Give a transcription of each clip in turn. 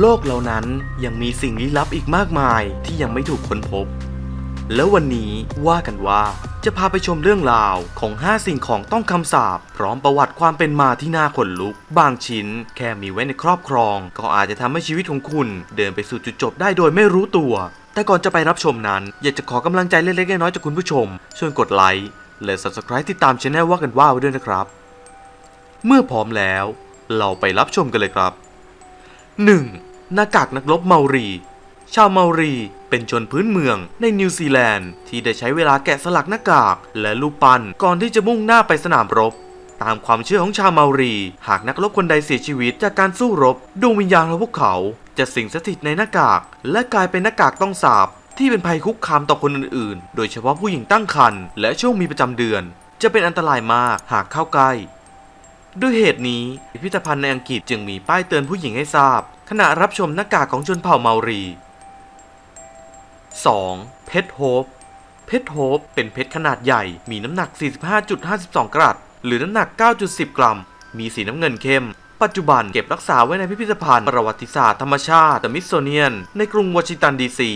โลกเหล่านั้นยังมีสิ่งลี้ลับอีกมากมายที่ยังไม่ถูกค้นพบ แล้ววันนี้ว่ากันว่าจะพาไปชมเรื่องราวของ 5 สิ่งของต้องคำสาปพร้อมประวัติความเป็นมาที่น่าขนลุก บางชิ้นแค่มีไว้ในครอบครอง ก็อาจจะทำให้ชีวิตของคุณ เดินไปสู่จุดจบได้โดยไม่รู้ตัว แต่ก่อนจะไปรับชมนั้น อยากจะขอกำลังใจเล็กๆน้อยๆจากคุณผู้ชม ช่วยกดไลค์และ subscribe ติดตามช anel ว่ากันว่าไว้ด้วยนะครับ เมื่อพร้อมแล้ว เราไปรับชมกันเลยครับ 1. หน้ากากนักรบเมารี ชาวเมารีเป็นชนพื้นเมืองในนิวซีแลนด์ที่ได้ใช้เวลาแกะสลักหน้ากากและลูกปั้นก่อนที่จะมุ่งหน้าไปสนามรบ ตามความเชื่อของชาวเมารี หากนักรบคนใดเสียชีวิตจากการสู้รบดวงวิญญาณของพวกเขา จะสิงสถิตในหน้ากาก และกลายเป็นหน้ากากต้องสาบที่เป็นภัยคุกคามต่อคนอื่นๆ โดยเฉพาะผู้หญิงตั้งครรภ์และช่วงมีประจำเดือน จะเป็นอันตรายมากหากเข้าใกล้ ด้วยเหตุนี้พิพิธภัณฑ์ในอังกฤษจึงมีป้ายเตือนผู้หญิงให้ทราบ ขณะรับชมหน้ากากของชนเผ่าเมารี 2. เพชรโฮปเพชรโฮปเป็นเพชรขนาดใหญ่มีน้ำหนัก 45.52 กรัตหรือน้ำหนัก 9.10 กรัม มีสีน้ำเงินเข้ม ปัจจุบันเก็บรักษาไว้ในพิพิธภัณฑ์ประวัติศาสตร์ธรรมชาติ The Smithsonian ในกรุงวอชิงตันดีซี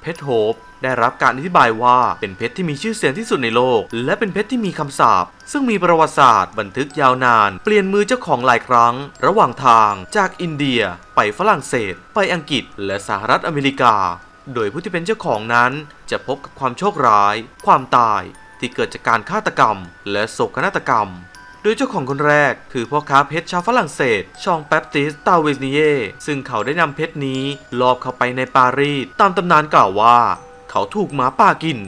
เพชรโฮป ได้รับการอธิบายว่าเป็นเพชรที่มีชื่อเสียงที่สุดในโลก และเป็นเพชรที่มีคำสาปซึ่งมีประวัติศาสตร์บันทึกยาวนาน เปลี่ยนมือเจ้าของหลายครั้ง ระหว่างทางจากอินเดีย ไปฝรั่งเศส ไปอังกฤษ และสหรัฐอเมริกา โดยผู้ที่เป็นเจ้าของนั้น จะพบกับความโชคร้าย ความตาย ที่เกิดจากการฆาตกรรม และโศกนาฏกรรมโดยเจ้าของคนแรกคือพ่อค้าเพชรชาวฝรั่งเศส ชองแปปติสตาเวเนียซึ่งเขาได้นำเพชรนี้ลอบเข้าไปในปารีสตามตำนานกล่าวว่า เขาถูกหมาป่ากิน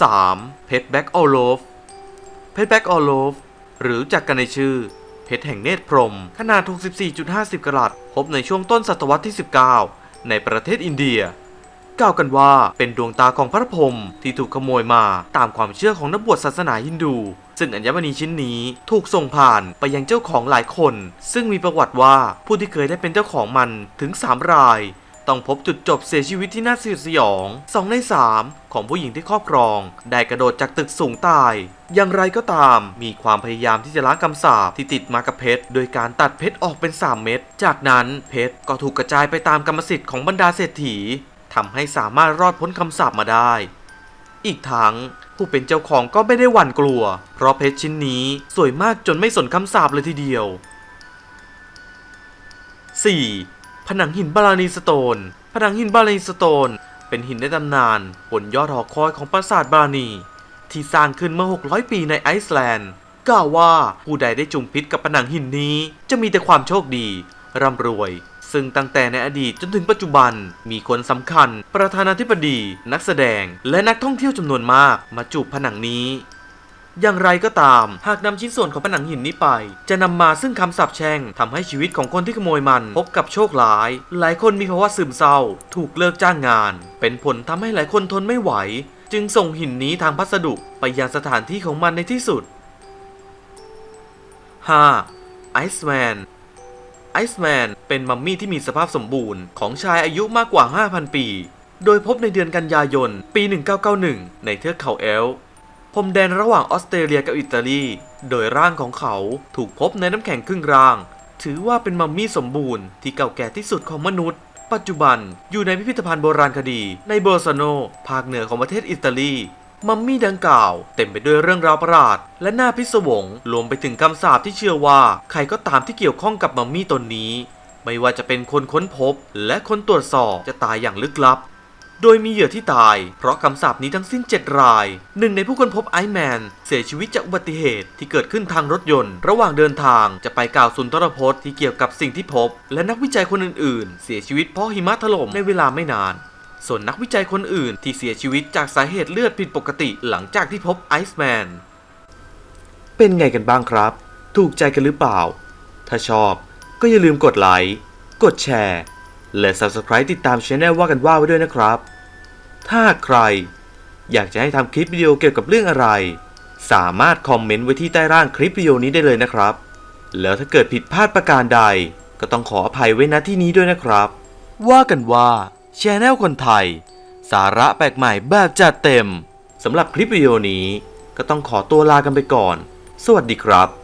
3. เพชรแบ็กออโลฟเพชรแบ็กออโลฟหรือจักกันในชื่อ เพชรแห่งเนตรพรม ขนาด 64.50 กรัตพบในช่วงต้นศตวรรษที่ 19 ในประเทศอินเดีย กล่าวกันว่าเป็นดวงตาของพระพรหมที่ถูกขโมยมาตามความเชื่อของนักบวชศาสนาฮินดู ซึ่งอัญมณีชิ้นนี้ถูกส่งผ่านไปยังเจ้าของหลายคน ซึ่งมีประวัติว่าผู้ที่เคยได้เป็นเจ้าของมันถึง 3 ราย ต้องพบจุดจบเสียชีวิตที่น่าสยดสยอง 2 ใน 3 ของผู้หญิงที่ครอบครอง ได้กระโดดจากตึกสูงตาย อย่างไรก็ตาม มีความพยายามที่จะล้างคำสาปที่ติดมากับเพชร โดยการตัดเพชรออกเป็น 3 เม็ด จากนั้นเพชรก็ถูกกระจายไปตามกรรมสิทธิ์ของบรรดาเศรษฐีทำให้สามารถรอดพ้นคำสาปมาได้ อีกทั้งผู้เป็นเจ้าของก็ไม่ได้หวั่นกลัว เพราะเพชรชิ้นนี้สวยมากจนไม่สนคำสาปเลยทีเดียว 4. ผนังหินบาลานีสโตน ผนังหินบาลานีสโตน เป็นหินในตำนานบนยอดหอคอยของปราสาทบาลานี ที่สร้างขึ้นเมื่อ 600 ปีในไอซ์แลนด์ กล่าวว่าผู้ใดได้จุ่มพิษกับผนังหินนี้ จะมีแต่ความโชคดี ร่ำรวย ซึ่งตั้งแต่ในอดีตจนถึงปัจจุบัน มีคนสำคัญ ประธานาธิบดี นักแสดง และนักท่องเที่ยวจำนวนมาก มาจูบผนังนี้ อย่างไรก็ตาม หากนำชิ้นส่วนของผนังหินนี้ไป จะนำมาซึ่งคำสาปแช่งทำให้ชีวิตของคนที่ขโมยมัน พบกับโชคร้าย หลายคนมีภาวะซึมเศร้า ถูกเลิกจ้างงาน เป็นผลทำให้หลายคนทนไม่ไหว จึงส่งหินนี้ทางพัสดุไปยังสถานที่ของมันในที่สุด 5. ไอซ์แมนไอซ์แมนเป็นมัมมี่ที่มีสภาพสมบูรณ์ของชายอายุมากกว่า 5,000 ปี โดยพบในเดือนกันยายน ปี 1991 ในเทือกเขาเอล พรมแดนระหว่างออสเตรเลียกับอิตาลี โดยร่างของเขาถูกพบในน้ำแข็งครึ่งราง ถือว่าเป็นมัมมี่สมบูรณ์ที่เก่าแก่ที่สุดของมนุษย์ ปัจจุบันอยู่ในพิพิธภัณฑ์โบราณคดี ในเบอร์ซาโน ภาคเหนือของประเทศอิตาลี มัมมี่ดังกล่าว เต็มไปด้วยเรื่องราวประหลาด และน่าพิศวงรวมไปถึงคำสาปที่เชื่อว่าใครก็ตามที่เกี่ยวข้องกับมัมมี่ตนนี้ ไม่ว่าจะเป็นคนค้นพบ และคนตรวจสอบจะตายอย่างลึกลับ โดยมีเหยื่อที่ตาย เพราะคำสาปนี้ทั้งสิ้น 7 ราย หนึ่งในผู้ค้นพบไอซ์แมนเสียชีวิตจากอุบัติเหตุที่เกิดขึ้นทางรถยนต์ ระหว่างเดินทางจะไปกล่าวสุนทรพจน์ที่เกี่ยวกับสิ่งที่พบ และนักวิจัยคนอื่นๆ เสียชีวิตเพราะหิมะถล่มในเวลาไม่นานส่วนนักวิจัยคนอื่นที่เสียชีวิตจากสาเหตุเลือดผิดปกติหลังจากที่พบไอซ์แมน เป็นไงกันบ้างครับ ถูกใจกันหรือเปล่า ถ้าชอบก็อย่าลืมกดไลค์ กดแชร์ และ Subscribe ติดตามช anel ว่ากันว่าไว้ด้วยนะครับ ถ้าใคร อยากจะให้ทำคลิปวิดีโอเกี่ยวกับเรื่องอะไร สามารถคอมเมนต์ไว้ที่ใต้ร่างคลิปวิดีโอนี้ได้เลยนะครับ แล้วถ้าเกิดผิดพลาดประการใด ก็ต้องขออภัยไว้ณที่นี้ด้วยนะครับ ว่ากันว่าช anel คนไทย สาระแปลกใหม่แบบจัดเต็มสำหรับคลิปวิดีโอนี้ ก็ต้องขอตัวลากันไปก่อน สวัสดีครับ